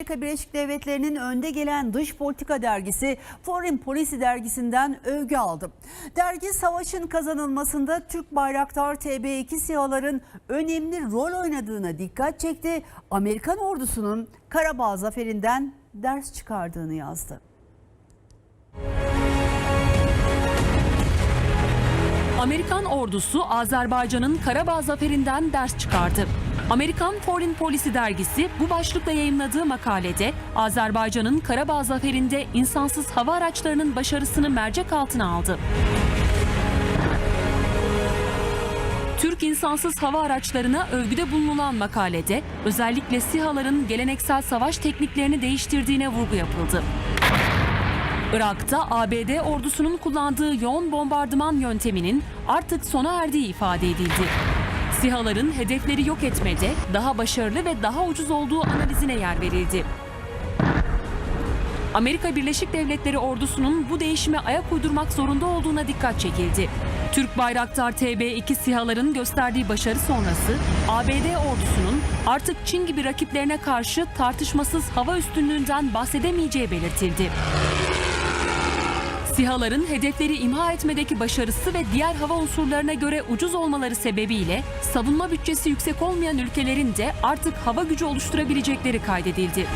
Amerika Birleşik Devletleri'nin önde gelen dış politika dergisi Foreign Policy dergisinden övgü aldı. Dergi savaşın kazanılmasında Türk Bayraktar TB2 SİHA'ların önemli rol oynadığına dikkat çekti. Amerikan ordusunun Karabağ zaferinden ders çıkardığını yazdı. Amerikan ordusu Azerbaycan'ın Karabağ zaferinden ders çıkardı. Amerikan Foreign Policy dergisi bu başlıkla yayımladığı makalede Azerbaycan'ın Karabağ zaferinde insansız hava araçlarının başarısını mercek altına aldı. Türk insansız hava araçlarına övgüde bulunulan makalede özellikle SİHA'ların geleneksel savaş tekniklerini değiştirdiğine vurgu yapıldı. Irak'ta ABD ordusunun kullandığı yoğun bombardıman yönteminin artık sona erdiği ifade edildi. SİHA'ların hedefleri yok etmede daha başarılı ve daha ucuz olduğu analizine yer verildi. Amerika Birleşik Devletleri ordusunun bu değişime ayak uydurmak zorunda olduğuna dikkat çekildi. Türk Bayraktar TB2 SİHA'ların gösterdiği başarı sonrası ABD ordusunun artık Çin gibi rakiplerine karşı tartışmasız hava üstünlüğünden bahsedemeyeceği belirtildi. SİHA'ların hedefleri imha etmedeki başarısı ve diğer hava unsurlarına göre ucuz olmaları sebebiyle savunma bütçesi yüksek olmayan ülkelerin de artık hava gücü oluşturabilecekleri kaydedildi.